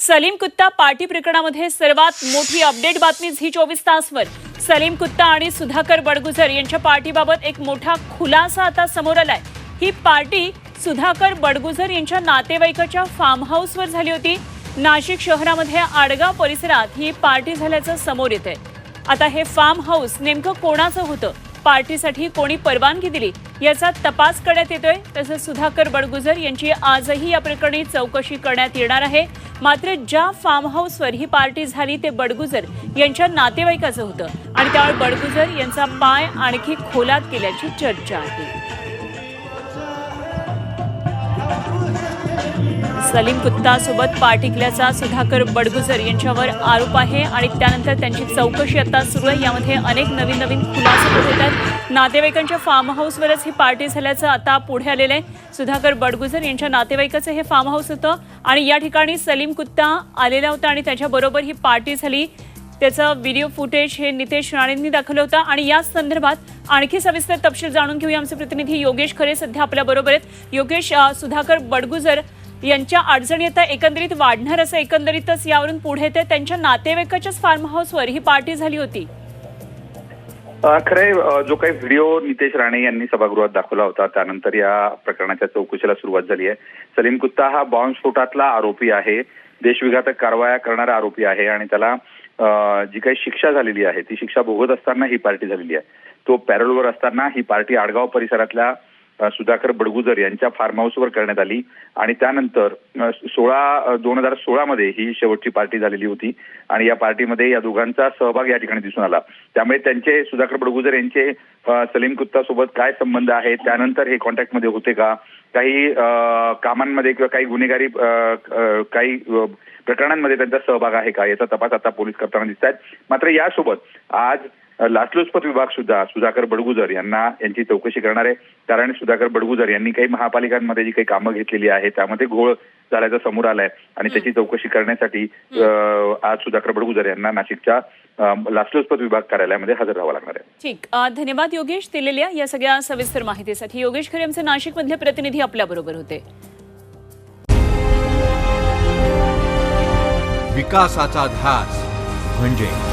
सलीम कुत्ता पार्टी प्रकरणामध्ये सर्वात मोठी अपडेट बातमी झी चोवीस तासवर. सलीम कुत्ता आणि सुधाकर बडगुजर यांच्या पार्टीबाबत एक मोठा खुलासा आता समोर आलाय. ही पार्टी सुधाकर बडगुजर यांच्या नातेवाईकाच्या फार्म हाऊसवर झाली होती. नाशिक शहरामध्ये आडगाव परिसरात ही पार्टी झाल्याचं समोर येत आता हे फार्म हाऊस नेमकं कोणाचं होतं? पार्टीसाठी कोणी परवानगी दिली? याचा तपास करण्यात येतोय. तसंच सुधाकर बडगुजर यांची आजही या प्रकरणी चौकशी करण्यात येणार आहे. मात्र ज्या फार्म हाऊसवर ही पार्टी झाली ते बडगुजर यांच्या नातेवाईकाचं होतं. आणि त्यावेळी बडगुजर यांचा पाय आणखी खोलात केल्याची चर्चा आहे. सलीम कुत्ता सोबत पार्टी सुधाकर बडगुजर यांच्यावर आरोप आहे आणि त्यानंतर त्यांची चौकशी आता सुरू आहे. यामध्ये अनेक नवीन नवीन खुलासे होत आहेत. नातेवाईकांच्या फार्म हाऊसवरच ही पार्टी झाल्याचं आता पुढे आलेलं आहे. सुधाकर बडगुजर यांच्या नातेवाईकाचं हे फार्म हाऊस होतं आणि या ठिकाणी सलीम कुत्ता आलेला होता आणि त्याच्याबरोबर ही पार्टी झाली. त्याचं व्हिडिओ फुटेज हे नितेश राणेंनी दाखवलं होतं आणि या संदर्भात आणखी सविस्तर तपशील जाणून घेऊया. आमचे प्रतिनिधी योगेश खरे सध्या आपल्याबरोबर आहेत. योगेश सुधाकर बडगुजर यांच्या अडचणी आता एकंदरीत वाढणार असं एकंदरीतच यावरून पुढे ते त्यांच्या नातेवाईकाच्याच फार्म हाऊसवर ही पार्टी झाली होती. अ, खरंय जो काही व्हिडिओ नितेश राणे यांनी सभागृहात दाखवला होता त्यानंतर या प्रकरणाच्या चौकशीला सुरुवात झाली आहे. सलीम कुत्ता हा बॉम्बस्फोटातला आरोपी आहे. देशविघातक कारवाया करणारा आरोपी आहे आणि त्याला जी काही शिक्षा झालेली आहे ती शिक्षा भोगत असताना ही पार्टी झालेली आहे. तो पॅरोलवर असताना ही पार्टी आडगाव परिसरातल्या सुधाकर बडगुजर यांच्या फार्म हाऊसवर करण्यात आली. आणि त्यानंतर सोळा दोन हजार सोळामध्ये ही शेवटची पार्टी झालेली होती. आणि या पार्टीमध्ये या दोघांचा सहभाग या ठिकाणी दिसून आला. त्यामुळे त्यांचे सुधाकर बडगुजर यांचे सलीम कुत्ता सोबत काय संबंध आहेत? त्यानंतर हे कॉन्टॅक्टमध्ये होते का? काही कामांमध्ये किंवा काही गुन्हेगारी काही प्रकरणांमध्ये त्यांचा सहभाग आहे का? याचा तपास आता पोलीस करताना दिसत आहेत मात्र यासोबत आज लाचलुचपत विभाग सुद्धा सुधाकर बडगुजर यांना यांची चौकशी करणार आहे. कारण सुधाकर बडगुजर यांनी काही महापालिकांमध्ये जी काही कामं घेतलेली आहे त्यामध्ये घोळ झाल्याचं समोर आलंय. आणि त्याची चौकशी करण्यासाठी आज सुधाकर बडगुजर यांना नाशिकच्या लाचलुचपत विभाग कार्यालयामध्ये हजर राहावं लागणार आहे. ठीक. धन्यवाद योगेश दिलेल्या या सगळ्या सविस्तर माहितीसाठी. योगेश खरे आमचे नाशिकमधले प्रतिनिधी आपल्या बरोबर होते. विकासाचा ध्यास म्हणजे